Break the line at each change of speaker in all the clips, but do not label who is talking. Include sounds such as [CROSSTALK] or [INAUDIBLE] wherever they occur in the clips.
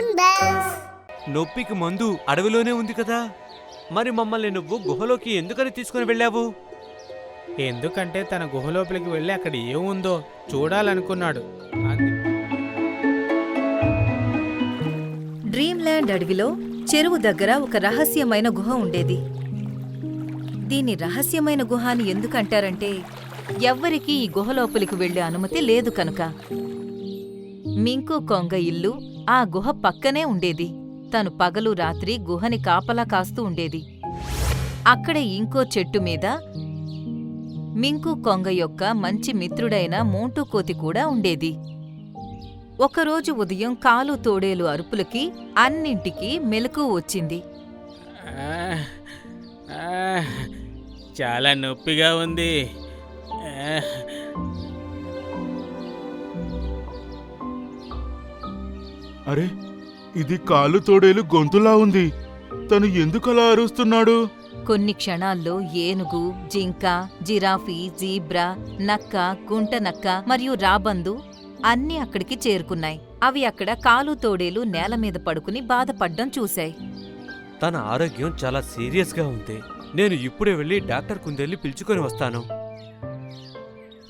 Bells
నొప్పికి మందు అడవిలోనే ఉంది కదా. మరి మమ్మల్ని నువ్వు గుహలోకి ఎందుకని తీసుకుని వెళ్ళావు?
ఎందుకంటే తన గుహలోపలికి వెళ్ళి అక్కడ ఏముందో చూడాలనుకున్నాడు. అందు-
డ్రీమ్ల్యాండ్ అడవిలో చెరువు దగ్గర ఒక రహస్యమైన గుహ ఉండేది. దీన్ని రహస్యమైన గుహ అని ఎందుకంటారంటే ఎవ్వరికీ ఈ గుహ లోపలికి వెళ్ళే అనుమతి లేదు కనుక. మింకు కొంగ ఇల్లు ఆ గుహ పక్కనే ఉండేది. తను పగలు రాత్రి గుహని కాపలా కాస్తూ ఉండేది. అక్కడే ఇంకో చెట్టు మీద మింకు కొంగ యొక్క మంచి మిత్రుడైన మోంటూ కోతి కూడా ఉండేది. ఒకరోజు ఉదయం కాలు తోడేలు అరుపులకి అన్నింటికీ మెలకు వచ్చింది.
చాలా నొప్పిగా ఉంది.
అరే ఇది కాలు తోడేలు గొంతులా ఉంది. తను ఎందుకలా అరుస్తున్నాడు?
కొన్ని క్షణాల్లో ఏనుగు జింక జిరాఫీ జీబ్రా నక్క గుంట నక్క మరియు రాబందు అన్నీ అక్కడికి చేరుకున్నాయి. అవి అక్కడ కాలు తోడేలు నేల మీద పడుకుని బాధపడ్డం చూశాయి.
తన ఆరోగ్యం చాలా సీరియస్గా ఉంది. నేను ఇప్పుడే వెళ్ళి డాక్టర్ కుందేల్ని పిలుచుకొని వస్తాను.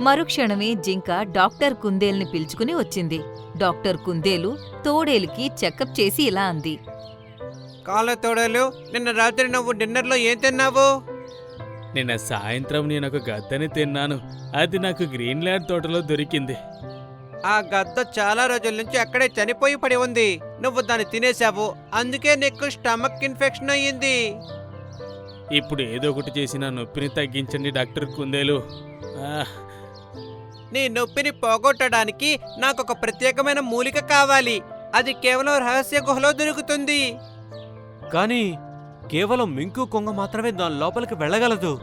మరుక్షణమే జింక డాక్టర్ కుందేల్ని పిలుచుకుని వచ్చింది. డాక్టర్ కుందేలు తోడేలుకి చెకప్ చేసి ఇలా అంది.
కాళ్ళ తోడలు నిన్న రాత్రి నువ్వు డిన్నర్లో ఏం తిన్నావు?
నిన్న సాయంత్రం నేను ఒక గద్దని తిన్నాను. అది నాకు గ్రీన్లాండ్ తోటలో దొరికింది.
ఆ గద్ద చాలా రోజుల నుంచి అక్కడే చనిపోయి పడి ఉంది. నువ్వు దాన్ని తినేశావు. అందుకే నీకు స్టమక్ ఇన్ఫెక్షన్ అయ్యింది.
ఇప్పుడు ఏదో ఒకటి చేసి నా నొప్పిని తగ్గించండి డాక్టర్ కుందేలు. ఆ,
నీ నొప్పిని పోగొట్టడానికి నాకు ఒక ప్రత్యేకమైన మూలిక కావాలి. అది కేవలం రహస్య గుహలో దొరుకుతుంది.
కానీ కేవలం మింకు కొంగ మాత్రమే దాని లోపలికి వెళ్ళగలదు.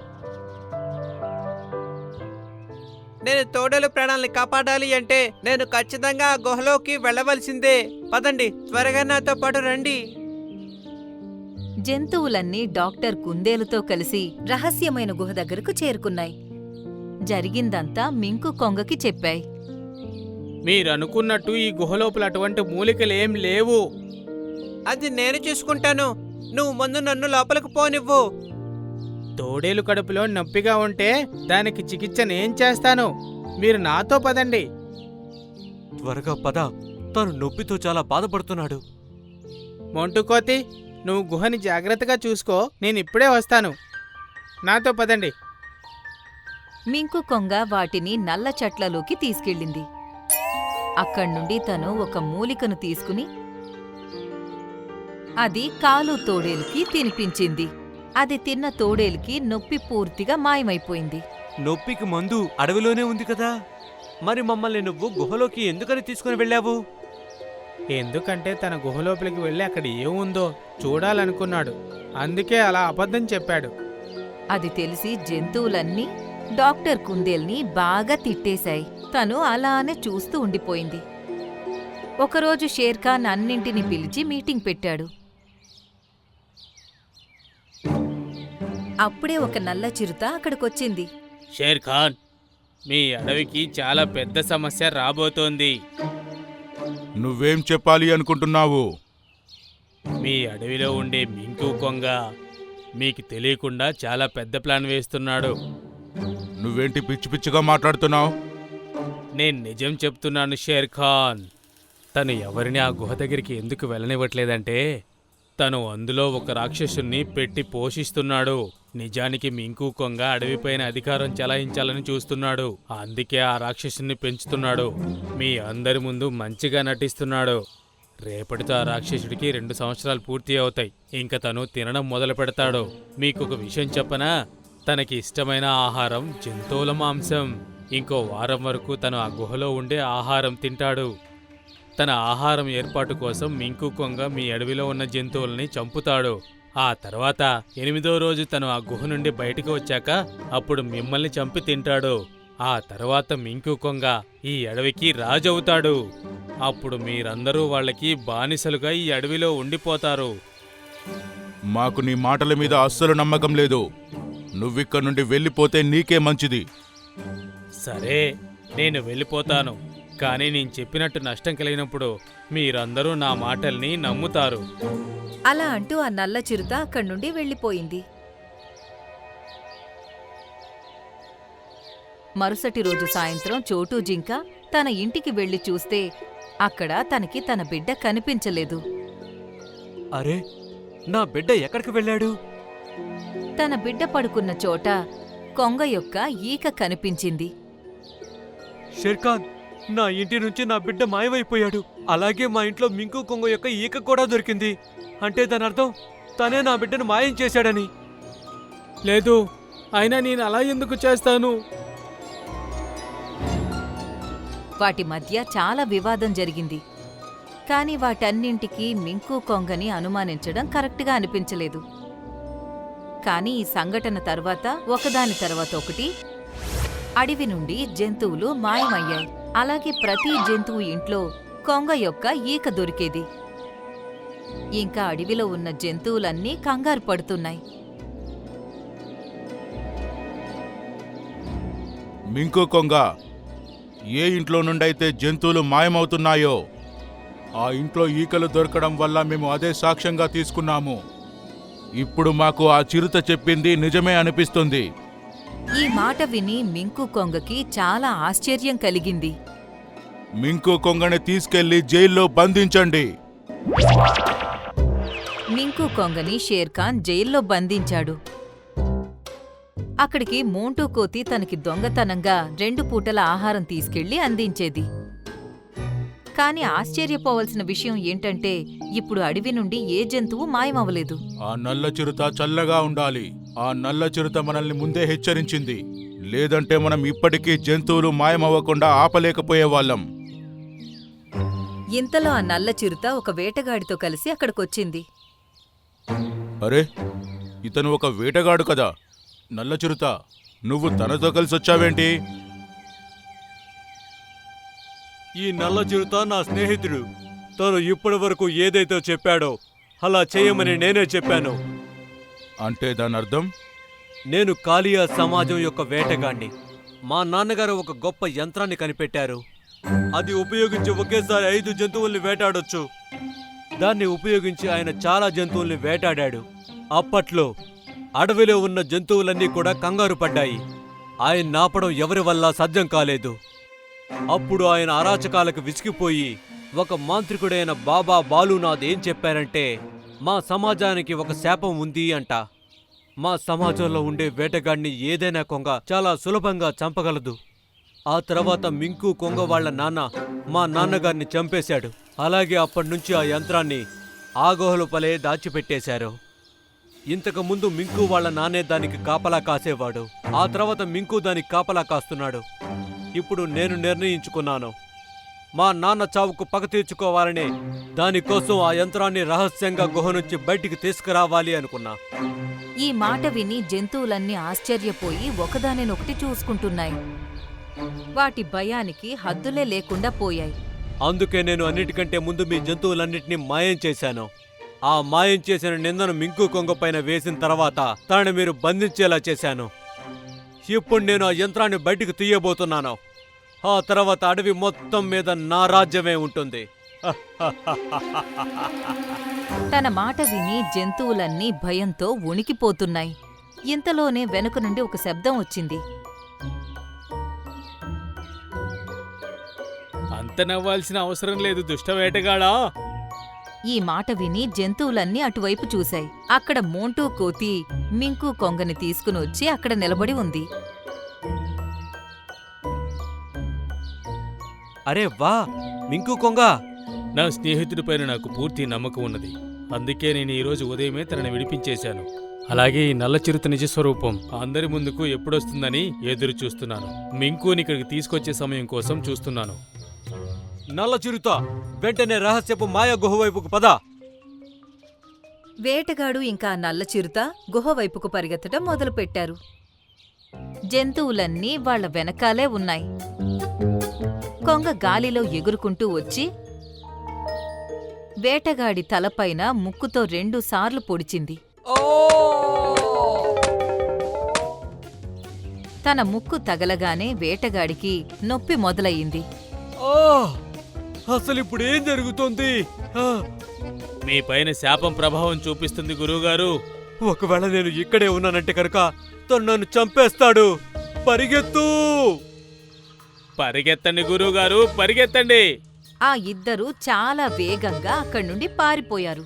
నేను తోడలు ప్రాణాలని కాపాడాలి అంటే నేను ఖచ్చితంగా ఆ గుహలోకి వెళ్ళవలసిందే. పదండి త్వరగా నాతో పాటు రండి.
జంతువులన్నీ డాక్టర్ కుందేలుతో కలిసి రహస్యమైన గుహ దగ్గరకు చేరుకున్నాయి. జరిగిందంతా మింకు కొంగకి చెప్పాయి.
మీరు అనుకున్నట్టు ఈ గుహలోపల అటువంటి మూలికలేం లేవు.
అది నేను చూసుకుంటాను. నువ్వు ముందు నన్ను లోపలికి పోనివ్వు.
తోడేలు కడుపులో నొప్పిగా ఉంటే దానికి చికిత్స నేను చేస్తాను? మీరు నాతో పదండి.
త్వరగా పద. తను నొప్పితో చాలా బాధపడుతున్నాడు.
మొంటుకోతి నువ్వు గుహని జాగ్రత్తగా చూసుకో. నేను ఇప్పుడే వస్తాను. నాతో పదండి.
మింకు కొంగ వాటిని నల్ల చెట్లలోకి తీసుకెళ్ళింది. అక్కడ్నుండి తను ఒక మూలికను తీసుకుని అది కాలు తోడేలుకి తినిపించింది. అది తిన్న తోడేలుకి నొప్పి పూర్తిగా మాయమైపోయింది.
నొప్పికి మందు అడవిలోనే ఉంది కదా? మరి మమ్మల్ని నువ్వు గుహలోకి ఎందుకని తీసుకుని వెళ్ళావు?
ఎందుకంటే తన గుహలోపలికి వెళ్ళి అక్కడ ఏముందో చూడాలనుకున్నాడు. అందుకే అలా అబద్ధం చెప్పాడు.
అది తెలిసి జంతువులన్నీ డాక్టర్ కుందేల్ని బాగా తిట్టేశాయి. తను అలానే చూస్తూ ఉండిపోయింది. ఒకరోజు షేర్ఖాన్ అన్నింటిని పిలిచి మీటింగ్ పెట్టాడు. అప్పుడే ఒక నల్ల చిరుత అక్కడికొచ్చింది.
షేర్ ఖాన్ మీ అడవికి చాలా పెద్ద సమస్య రాబోతోంది.
నువ్వేం చెప్పాలి అనుకుంటున్నావు?
మీ అడవిలో ఉండే మింకు కొంగ మీకు తెలియకుండా చాలా పెద్ద ప్లాన్ వేస్తున్నాడు.
నువ్వేంటి పిచ్చి పిచ్చిగా మాట్లాడుతున్నావు?
నేను నిజం చెప్తున్నాను షేర్ ఖాన్. తను ఎవరిని ఆ గుహ దగ్గరికి ఎందుకు వెళ్ళనివ్వట్లేదంటే తను అందులో ఒక రాక్షసుణ్ణి పెట్టి పోషిస్తున్నాడు. నిజానికి మింకు కొంగ అడవిపైన అధికారం చెలాయించాలని చూస్తున్నాడు. అందుకే ఆ రాక్షసుని పెంచుతున్నాడు. మీ అందరి ముందు మంచిగా నటిస్తున్నాడు. రేపటితో ఆ రాక్షసుడికి రెండు సంవత్సరాలు పూర్తి అవుతాయి. ఇంకా తను తినడం మొదలు పెడతాడు మీకు ఒక విషయం చెప్పనా? తనకి ఇష్టమైన ఆహారం జంతువుల మాంసం. ఇంకో వారం వరకు తను ఆ గుహలో ఉండే ఆహారం తింటాడు. తన ఆహారం ఏర్పాటు కోసం మింకు కొంగ మీ అడవిలో ఉన్న జంతువుల్ని చంపుతాడు. ఆ తర్వాత ఎనిమిదో రోజు తను ఆ గుహ నుండి బయటకు వచ్చాక అప్పుడు మిమ్మల్ని చంపి తింటాడు. ఆ తర్వాత మింకు కొంగ ఈ అడవికి రాజవుతాడు. అప్పుడు మీరందరూ వాళ్ళకి బానిసలుగా ఈ అడవిలో ఉండిపోతారు.
మాకు నీ మాటల మీద అస్సలు నమ్మకం లేదు. నువ్విక్కడి నుండి వెళ్ళిపోతే నీకే మంచిది.
సరే నేను వెళ్ళిపోతాను. కానీ నేను చెప్పినట్టు నష్టం కలిగినప్పుడు మీరందరూ నా మాటల్ని నమ్ముతారు.
అలా అంటూ ఆ నల్ల చిరుత అక్కడి నుండి వెళ్ళిపోయింది. మరుసటి రోజు సాయంత్రం చోటు జింక తన ఇంటికి వెళ్ళి చూస్తే అక్కడ తనకి తన బిడ్డ కనిపించలేదు.
అరే నా బిడ్డ ఎక్కడికి వెళ్ళాడు?
తన బిడ్డ పడుకున్న చోట కొంగ యొక్క ఈక కనిపించింది.
షెర్ఖాన్ నా ఇంటి నుంచి నా బిడ్డ మాయమైపోయాడు. అలాగే మా ఇంట్లో మింకు కొంగ యొక్క ఈక కూడా దొరికింది. అంటే దాని అర్థం తనే నా బిడ్డను మాయం చేశాడని.
లేదు అయినా నేను అలా ఎందుకు చేస్తాను?
వాటి మధ్య చాలా వివాదం జరిగింది. కాని వాటన్నింటికీ మింకు కొంగని అనుమానించడం కరెక్ట్గా అనిపించలేదు. కానీ ఈ సంఘటన తర్వాత ఒకదాని తర్వాత ఒకటి. అడవి నుండి జంతువులు మాయమయ్యాయి. అలాగే ప్రతి జంతువు ఇంట్లో కొంగ యొక్క ఈక దొరికేది. ఇంకా అడవిలో ఉన్న జంతువులన్నీ కంగారు పడుతున్నాయి.
మింకు కొంగ ఏ ఇంట్లో నుండైతే జంతువులు మాయమవుతున్నాయో ఆ ఇంట్లో ఈకలు దొరకడం వల్ల మేము అదే సాక్ష్యంగా తీసుకున్నాము. ఇప్పుడు మాకు ఆ చిరుత చెప్పింది నిజమే అనిపిస్తుంది.
ఈ మాట విని మింకు కొంగకి చాలా ఆశ్చర్యం కలిగింది.
మింకు కొంగని తీసుకెళ్ళి జైల్లో బంధించండి.
మింకు కొంగని షేర్ఖాన్ జైల్లో బంధించాడు. అక్కడికి మోంటూ కోతి తనకి దొంగతనంగా రెండు పూటల ఆహారం తీసుకెళ్ళి అందించేది. కాని ఆశ్చర్యపోవలసిన విషయం ఏంటంటే ఇప్పుడు అడవి నుండి ఏ జంతువు మాయమవలేదు
ఆ నల్ల చిరుత చల్లగా ఉండాలి. ఆ నల్ల చిరుత మనల్ని ముందే హెచ్చరించింది. లేదంటే మనం ఇప్పటికీ జంతువులు మాయమవ్వకుండా ఆపలేకపోయేవాళ్ళం.
ఇంతలో ఆ నల్ల చిరుత ఒక వేటగాడితో కలిసి అక్కడికొచ్చింది.
అరే ఇతను ఒక వేటగాడు కదా. నల్ల చిరుత నువ్వు తనతో కలిసి వచ్చావేంటి
ఈ నల్ల చిరుత నా స్నేహితుడు. తను ఇప్పటి వరకు ఏదైతే చెప్పాడో అలా చేయమని నేనే చెప్పాను.
అంటే దాని అర్థం
నేను కాలియా సమాజం యొక్క వేటగాణ్ణి. మా నాన్నగారు ఒక గొప్ప యంత్రాన్ని కనిపెట్టారు. అది ఉపయోగించి ఒకేసారి ఐదు జంతువుల్ని వేటాడొచ్చు. దాన్ని ఉపయోగించి ఆయన చాలా జంతువుల్ని వేటాడాడు. అప్పట్లో అడవిలో ఉన్న జంతువులన్నీ కూడా కంగారు పడ్డాయి. ఆయన నాపడం ఎవరి వల్ల సాధ్యం కాలేదు. అప్పుడు ఆయన అరాచకాలకు విసిగిపోయి ఒక మాంత్రికుడైన బాబా బాలునాథ్ ఏం చెప్పారంటే మా సమాజానికి ఒక శాపం ఉంది అంట. మా సమాజంలో ఉండే వేటగాడిని ఏదైనా కొంగ చాలా సులభంగా చంపగలదు. ఆ తర్వాత మింకు కొంగ వాళ్ళ నాన్న మా నాన్నగారిని చంపేశాడు. అలాగే అప్పటినుంచి ఆ యంత్రాన్ని ఆగోహలుపలే పలే దాచిపెట్టేశారు. ఇంతకు ముందు మింకు వాళ్ళ నాన్నే దానికి కాపలా కాసేవాడు. ఆ తర్వాత మింకు దానికి కాపలా కాస్తున్నాడు. ఇప్పుడు నేను నిర్ణయించుకున్నాను. మా నాన్న చావుకు పగ తీర్చుకోవాలని దానికోసం ఆ యంత్రాన్ని రహస్యంగా గుహ నుంచి బయటికి తీసుకురావాలి అనుకున్నా.
ఈ మాట విని జంతువులన్నీ ఆశ్చర్యపోయి ఒకదానినొకటి చూసుకుంటున్నాయి. వాటి భయానికి హద్దులే లేకుండా పోయాయి.
అందుకే నేను అన్నిటికంటే ముందు మీ జంతువులన్నిటినీ మాయం చేశాను. ఆ మాయం చేసిన నిందను మింకు కొంగ పైన వేసిన తర్వాత తనని మీరు బంధించేలా చేశాను. ఇప్పుడు నేను ఆ యంత్రాన్ని బయటికి తీయబోతున్నాను. ఆ తర్వాత అడవి మొత్తం మీద నా రాజ్యమే ఉంటుంది.
తన మాట విని జంతువులన్నీ భయంతో ఉణికిపోతున్నాయి ఇంతలోనే వెనుక నుండి ఒక శబ్దం వచ్చింది.
అంత నవ్వాల్సిన అవసరం లేదు దుష్ట వేటగాడా?
ఈ మాట విని జంతువులన్నీ అటువైపు చూశాయి. అక్కడ మోంటూ కోతి మింకు కొంగని తీసుకుని వచ్చి అక్కడ నిలబడి ఉంది.
అరే వా మింకు కొంగ.
నా స్నేహితుడిపైన నాకు పూర్తి నమ్మకం ఉన్నది. అందుకే నేను ఈ రోజు ఉదయమే తనని విడిపించేశాను. అలాగే ఈ నల్ల చిరుత నిజస్వరూపం అందరి ముందుకు ఎప్పుడొస్తుందని ఎదురు చూస్తున్నాను. మింకుని ఇక్కడికి తీసుకొచ్చే సమయం కోసం చూస్తున్నాను.
నల్ల చిరుత వెంటనే రహస్యపు మాయ గుహ వైపుకు పద.
వేటగాడు ఇంకా నల్ల చిరుత గుహ వైపుకు పరిగెత్తడం మొదలుపెట్టారు. జంతువులన్నీ వాళ్ళ వెనకాలే ఉన్నాయి. కొంగ గాలిలో ఎగురుకుంటూ వచ్చి వేటగాడి తలపైన ముక్కుతో రెండు సార్లు పొడిచింది. తన ముక్కు తగలగానే వేటగాడికి నొప్పి మొదలయ్యింది!
అసలు ఇప్పుడు ఏం జరుగుతోంది? ఆ!
మీ పైన శాపం ప్రభావం చూపిస్తుంది గురువుగారు.
ఒకవేళ నేను ఇక్కడే ఉన్నానంటే కనుక తను నన్ను చంపేస్తాడు. పరిగెత్తు!
పరిగెత్తండి గురువుగారు పరిగెత్తండి.
ఆ ఇద్దరూ చాలా వేగంగా అక్కడి నుండి పారిపోయారు.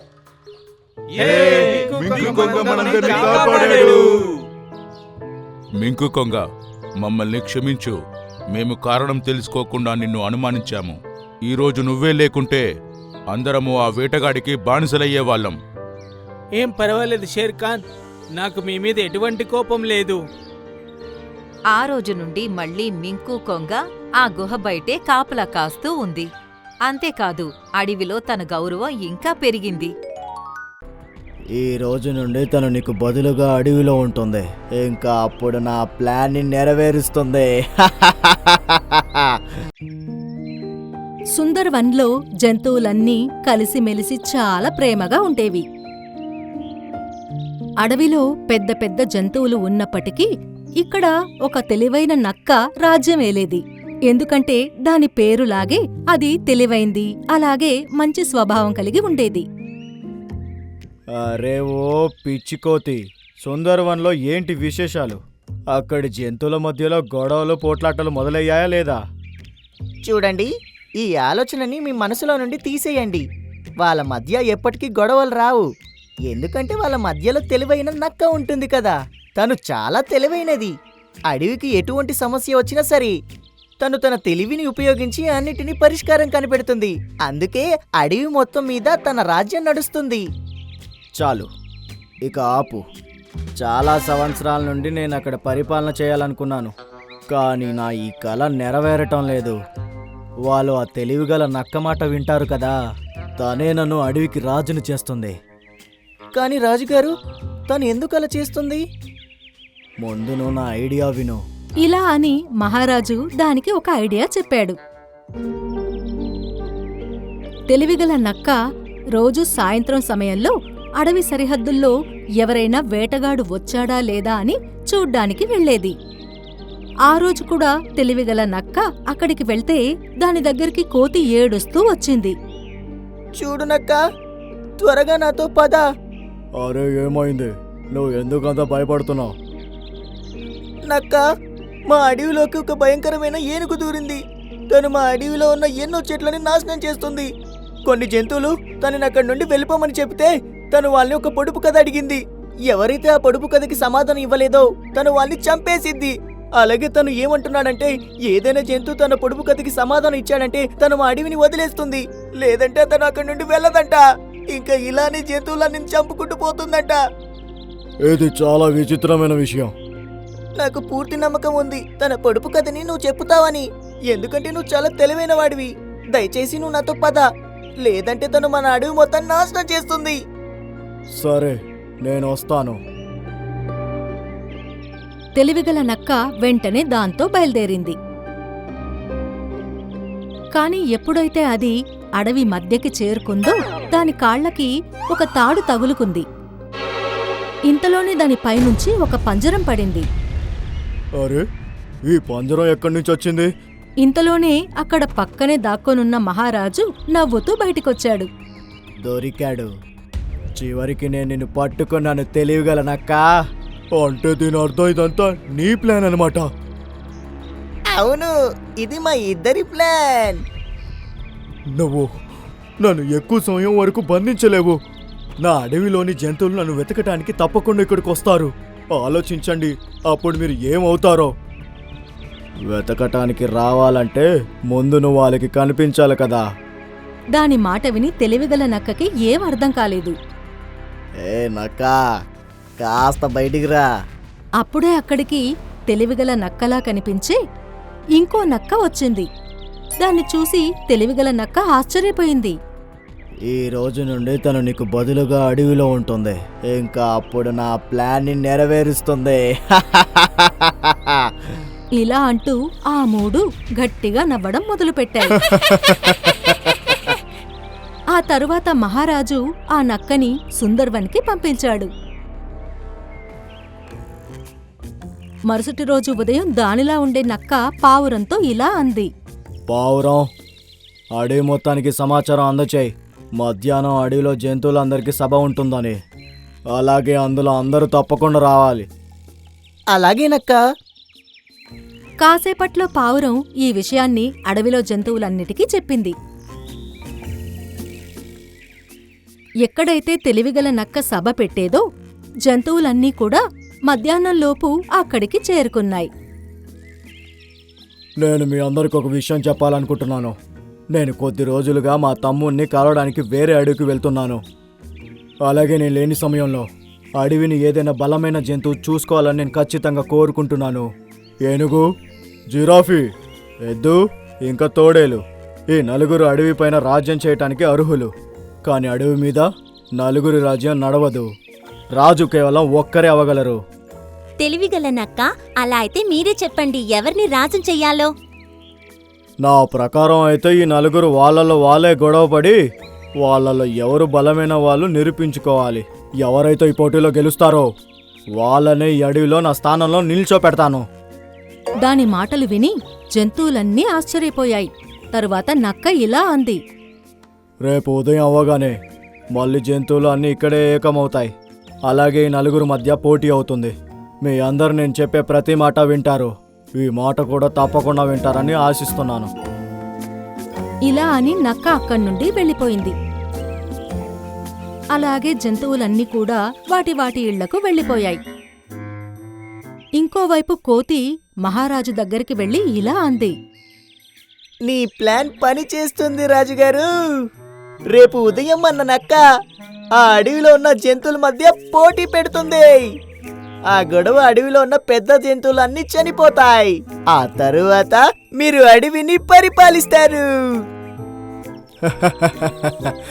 మింకు కొంగ మమ్మల్ని క్షమించు. మేము కారణం తెలుసుకోకుండా నిన్ను అనుమానించాము. ఈరోజు నువ్వే లేకుంటే అందరము ఆ వేటగాడికి బానిసలయ్యే వాళ్ళం.
ఏం పర్వాలేదు షేర్ ఖాన్ నాకు మీ మీద ఎటువంటి కోపం లేదు.
ఆ రోజు నుండి మళ్ళీ మింకు కొంగ ఆ గుహ బయటే కాపలా కాస్తూ ఉంది. అంతేకాదు అడవిలో తన గౌరవం ఇంకా పెరిగింది.
ఈ రోజు నుండి తను నీకు బదులుగా అడవిలో ఉంటుంది. ఇంకా అప్పుడు నా ప్లాన్ని నెరవేరుస్తుంది. [LAUGHS]
సుందర్వన్లో జంతువులన్నీ కలిసిమెలిసి చాలా ప్రేమగా ఉండేవి. అడవిలో పెద్ద పెద్ద జంతువులు ఉన్నప్పటికీ ఇక్కడ ఒక తెలివైన నక్క రాజ్యం ఏలేది. ఎందుకంటే దాని పేరులాగే అది తెలివైంది. అలాగే మంచి స్వభావం కలిగి ఉండేది.
అరే ఓ పిచ్చికోతి సుందర్వన్లో ఏంటి విశేషాలు? అక్కడి జంతువుల మధ్యలో గొడవలు పోట్లాటలు మొదలయ్యాయా లేదా?
చూడండి ఈ ఆలోచనని మీ మనసులో నుండి తీసేయండి. వాళ్ళ మధ్య ఎప్పటికీ గొడవలు రావు. ఎందుకంటే వాళ్ళ మధ్యలో తెలివైన నక్క ఉంటుంది కదా. తను చాలా తెలివైనది. అడవికి ఎటువంటి సమస్య వచ్చినా సరే తను తన తెలివిని ఉపయోగించి అన్నిటినీ పరిష్కారం కనిపెడుతుంది. అందుకే అడవి మొత్తం మీద తన రాజ్యం నడుస్తుంది.
చాలు. ఇక ఆపు. చాలా సంవత్సరాల నుండి నేను అక్కడ పరిపాలన చేయాలనుకున్నాను. కానీ నా ఈ కళ నెరవేరటం లేదు. వాళ్ళు ఆ తెలివిగల నక్క మాట వింటారు కదా తనే నన్ను అడవికి రాజును చేస్తుంది.
కానీ రాజుగారు తను ఎందుకు అలా చేస్తుంది?
ముందు నువ్వు నా ఐడియా విను.
ఇలా అని మహారాజు దానికి ఒక ఐడియా చెప్పాడు. తెలివిగల నక్క రోజు సాయంత్రం సమయంలో అడవి సరిహద్దుల్లో ఎవరైనా వేటగాడు వచ్చాడా లేదా అని చూడ్డానికి వెళ్ళేది. ఆ రోజు కూడా తెలివిగల నక్క అక్కడికి వెళ్తే దాని దగ్గరికి కోతి ఏడుస్తూ వచ్చింది.
చూడు నక్క త్వరగా నాతో పద.
అరే ఏమైంది? నువ్వు ఎందుకంత భయపడుతున్నావు?
నక్క మా అడవిలోకి ఒక భయంకరమైన ఏనుగు దూరింది. తను మా అడవిలో ఉన్న ఎన్నో చెట్లని నాశనం చేస్తుంది. కొన్ని జంతువులు తనని అక్కడి నుండి వెళ్ళిపోమని చెప్తే తను వాళ్ళని ఒక పొడుపు కథ అడిగింది. ఎవరైతే ఆ పొడుపు కథకి సమాధానం ఇవ్వలేదో తను వాళ్ళని చంపేసిద్ది. అలాగే తను ఏమంటున్నాడంటే ఏదైనా జంతువు తన పొడుపు కథకి సమాధానం ఇచ్చాడంటే తను మా అడవిని వదిలేస్తుంది. లేదంటే తను అక్కడి నుండి వెళ్ళదంట. ఇంకా ఇలానే జంతువులన్నీ చంపుకుంటూ పోతుందంట.
ఇది చాలా విచిత్రమైన విషయం.
నాకు పూర్తి నమ్మకం ఉంది. తన పొడుపు కథని నువ్వు చెప్పుతావని. ఎందుకంటే నువ్వు చాలా తెలివైన వాడివి. దయచేసి నువ్వు నాతో పద. లేదంటే తను మన అడవి మొత్తం నాశనం చేస్తుంది.
సరే నేను వస్తాను.
తెలివిగల నక్క వెంటనే దాంతో బయలుదేరింది. కాని ఎప్పుడైతే అది అడవి మధ్యకి చేరుకుందో దాని కాళ్ళకి ఒక తాడు తగులుకుంది. ఇంతలోనే దాని పైనుంచి ఒక పంజరం పడింది.
అరే ఈ పంజరం ఎక్కడి నుంచి వచ్చింది?
ఇంతలోనే అక్కడ పక్కనే దాక్కొనున్న మహారాజు నవ్వుతూ బయటికొచ్చాడు.
దొరికాడు. చివరికి నేను నిన్ను పట్టుకున్నాను తెలియగలనక్క అంటే దీని అర్థం ఇదంతా నీ ప్లాన్ అనమాట
అవును ఇది మా ఇద్దరి ప్లాన్.
నువ్వు నన్ను ఎక్కువ సమయం వరకు బంధించలేవు. నా అడవిలోని జంతువులు నన్ను వెతకటానికి తప్పకుండా ఇక్కడికి వస్తారు. ఆలోచించండి అప్పుడు మీరు ఏమవుతారో. వెతకటానికి రావాలంటే ముందు నువ్వు వాళ్ళకి కనిపించాలి కదా.
దాని మాట విని తెలివిగల నక్కకి ఏం అర్థం కాలేదు.
ఏ నక్క కాస్త బయటికి రా.
అప్పుడే అక్కడికి తెలివిగల నక్కలా కనిపించి ఇంకో నక్క వచ్చింది. దాన్ని చూసి తెలివిగల నక్క ఆశ్చర్యపోయింది.
ఈ రోజు నుండి తను నీకు బదులుగా అడవిలో ఉంటుంది. ఇంకా అప్పుడు నా ప్లాన్ని నెరవేరుస్తుంది. [LAUGHS]
ఇలా అంటూ ఆ మూడు గట్టిగా నవ్వడం మొదలుపెట్టాయి. [LAUGHS] ఆ తరువాత మహారాజు ఆ నక్కని సుందర్వన్కి పంపించాడు. మరుసటి రోజు ఉదయం దానిలా ఉండే నక్క పావురంతో ఇలా అంది.
పావురం అడవి మొత్తానికి సమాచారం అందచేయి. మధ్యాహ్నం అడవిలో జంతువులందరికీ సభ ఉంటుందని. అలాగే అందులో అందరూ తప్పకుండా రావాలి.
అలాగేనక్క?
కాసేపట్లో పావురం ఈ విషయాన్ని అడవిలో జంతువులన్నిటికీ చెప్పింది. ఎక్కడైతే తెలివిగల నక్క సభ పెట్టేదో జంతువులన్నీ కూడా మధ్యాహ్నంలోపు అక్కడికి చేరుకున్నాయి.
నేను మీ అందరికి ఒక విషయం చెప్పాలనుకుంటున్నాను. నేను కొద్ది రోజులుగా మా తమ్ముణ్ణి కలవడానికి వేరే అడవికి వెళ్తున్నాను. అలాగే నేను లేని సమయంలో అడవిని ఏదైనా బలమైన జంతువు చూసుకోవాలని నేను ఖచ్చితంగా కోరుకుంటున్నాను. ఏనుగు జిరాఫీ ఎద్దు ఇంకా తోడేలు ఈ నలుగురు అడవి పైన రాజ్యం చేయటానికి అర్హులు. కానీ అడవి మీద నలుగురి రాజ్యం నడవదు. రాజు కేవలం ఒక్కరే అవ్వగలరు.
తెలివిగల నక్క అలా అయితే మీరే చెప్పండి ఎవరిని రాజు చెయ్యాలో?
నా ప్రకారం అయితే ఈ నలుగురు వాళ్ళలో వాళ్ళే గొడవపడి వాళ్ళలో ఎవరు బలమైన వాళ్ళు నిరూపించుకోవాలి. ఎవరైతే ఈ పోటీలో గెలుస్తారో వాళ్ళనే ఈ అడవిలో నా స్థానంలో నిల్చోపెడతాను.
దాని మాటలు విని జంతువులన్నీ ఆశ్చర్యపోయాయి. తరువాత నక్క ఇలా అంది.
రేపు ఉదయం అవ్వగానే మళ్ళీ జంతువులు అన్నీ ఇక్కడే ఏకమవుతాయి. అలాగే ఈ నలుగురు మధ్య పోటీ అవుతుంది. మీ అందరు నేను చెప్పే ప్రతి మాట వింటారు. ఈ మాట కూడా తప్పకుండా వింటారని ఆశిస్తున్నాను.
ఇలా అని నక్క అక్కడి నుండి వెళ్ళిపోయింది. అలాగే జంతువులన్నీ కూడా వాటి వాటి ఇళ్ళకు వెళ్ళిపోయాయి. ఇంకోవైపు కోతి మహారాజు దగ్గరికి వెళ్ళి ఇలా అంది.
నీ ప్లాన్ పని చేస్తుంది రాజుగారు. రేపు ఉదయం మన నక్క ఆ అడవిలో ఉన్న జంతువుల మధ్య పోటీ పెడుతుంది. ఆ గొడవ అడవిలో ఉన్న పెద్ద జంతువులన్నీ చనిపోతాయి. ఆ తరువాత మీరు అడవిని పరిపాలిస్తారు. [LAUGHS]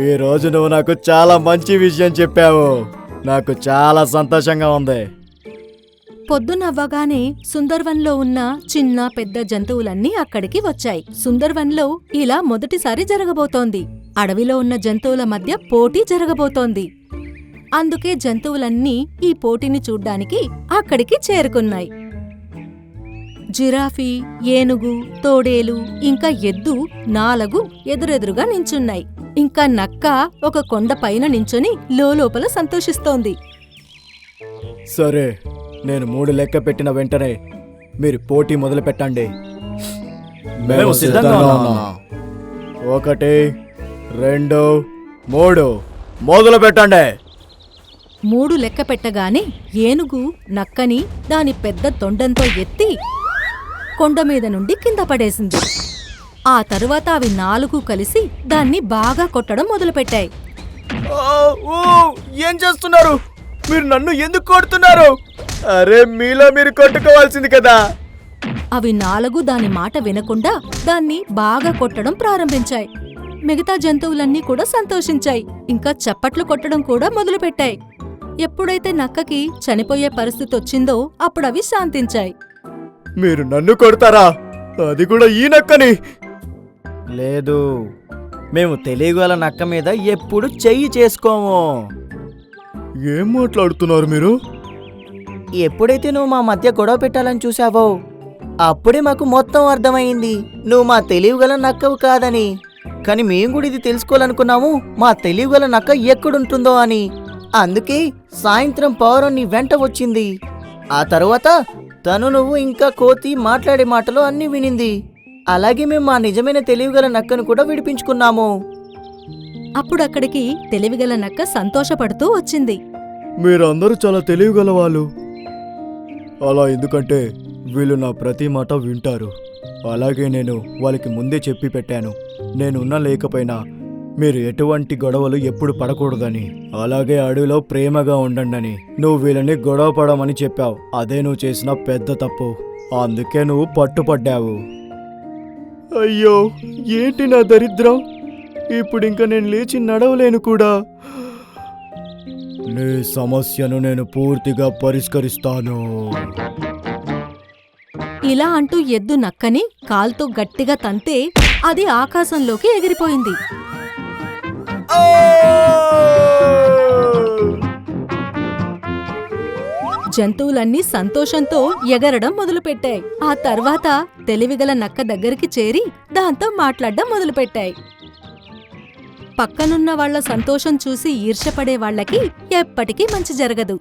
ఈ రోజు నువ్వు నాకు చాలా మంచి విషయం చెప్పావు. నాకు చాలా సంతోషంగా ఉంది.
పొద్దునవ్వగానే సుందర్వన్లో ఉన్న చిన్న పెద్ద జంతువులన్నీ అక్కడికి వచ్చాయి. సుందర్వన్లో ఇలా మొదటిసారి జరగబోతోంది. అడవిలో ఉన్న జంతువుల మధ్య పోటీ జరగబోతోంది. అందుకే జంతువులన్నీ ఈ పోటీని చూడ్డానికి అక్కడికి చేరుకున్నాయి. జిరాఫీ ఏనుగు తోడేలు ఇంకా ఎద్దు నాలుగు ఎదురెదురుగా నించున్నాయి. ఇంకా నక్క ఒక కొండ పైన నించుని లోపల సంతోషిస్తోంది.
సరే నేను మూడు లెక్క పెట్టిన వెంటనే మీరు పోటీ మొదలు పెట్టండి. మేము సిద్ధంగా ఉన్నాం. ఒకటి రెండు మూడు. మొదలు పెట్టండి.
మూడు లెక్క పెట్టగానే ఏనుగు నక్కని దాని పెద్ద తొండంతో ఎత్తి కొండ మీద నుండి కింద పడేసింది. ఆ తరువాత అవి నాలుగు కలిసి దాన్ని బాగా కొట్టడం మొదలుపెట్టాయి.
ఏం చేస్తున్నారు? మీరు నన్ను ఎందుకు కొడుతున్నారు? అరే మీలో మీరు కొట్టుకోవాల్సింది కదా.
అవి నాలుగు దాని మాట వినకుండా దాన్ని బాగా కొట్టడం ప్రారంభించాయి. మిగతా జంతువులన్నీ కూడా సంతోషించాయి. ఇంకా చప్పట్లు కొట్టడం కూడా మొదలుపెట్టాయి. ఎప్పుడైతే నక్కకి చనిపోయే పరిస్థితి వచ్చిందో అప్పుడు అవి శాంతించాయి.
మీరు నన్ను కొడతారా? అది కూడా ఈ నక్కని. లేదు మేము తెలియగల నక్క మీద ఎప్పుడు చెయ్యి చేసుకోము. ఏం మాట్లాడుతున్నారు మీరు?
ఎప్పుడైతే నువ్వు మా మధ్య గొడవ పెట్టాలని చూసావో అప్పుడే మాకు మొత్తం అర్థమైంది. నువ్వు మా తెలివిగల నక్కవు కాదని. కానీ మేము కూడా ఇది తెలుసుకోవాలనుకున్నాము మా తెలివిగల నక్క ఎక్కడుంటుందో అని. అందుకే సాయంత్రం పౌరం నీ వెంట వచ్చింది. ఆ తరువాత తను నువ్వు ఇంకా కోతి మాట్లాడే మాటలు అన్నీ వినింది. అలాగే మేము మా నిజమైన తెలివిగల నక్కను కూడా విడిపించుకున్నాము.
అప్పుడు అక్కడికి తెలివిగల నక్క సంతోషపడుతూ వచ్చింది.
మీరందరూ చాలా తెలివిగల వాళ్ళు అలా ఎందుకంటే వీళ్ళు నా ప్రతి మాట వింటారు. అలాగే నేను వాళ్ళకి ముందే చెప్పి పెట్టాను. నేనున్నా లేకపోయినా మీరు ఎటువంటి గొడవలు ఎప్పుడు పడకూడదని. అలాగే అడవిలో ప్రేమగా ఉండండి నువ్వు వీళ్ళని గొడవ పడమని చెప్పావు. అదే నువ్వు చేసిన పెద్ద తప్పు. అందుకే నువ్వు పట్టుపడ్డావు. అయ్యో ఏంటి నా దరిద్రం? ఇప్పుడు ఇంకా నేను లేచి నడవలేను కూడా. నీ సమస్యను నేను పూర్తిగా పరిష్కరిస్తాను.
ఇలా అంటూ ఎద్దు నక్కని కాల్తో గట్టిగా తంతే అది ఆకాశంలోకి ఎగిరిపోయింది. Oh! జంతువులన్నీ సంతోషంతో ఎగరడం మొదలుపెట్టాయి. ఆ తర్వాత తెలివిగల నక్క దగ్గరికి చేరి దాంతో మాట్లాడడం మొదలుపెట్టాయి. పక్కనున్న వాళ్ళ సంతోషం చూసి ఈర్షపడే వాళ్ళకి ఎప్పటికీ మంచి జరగదు.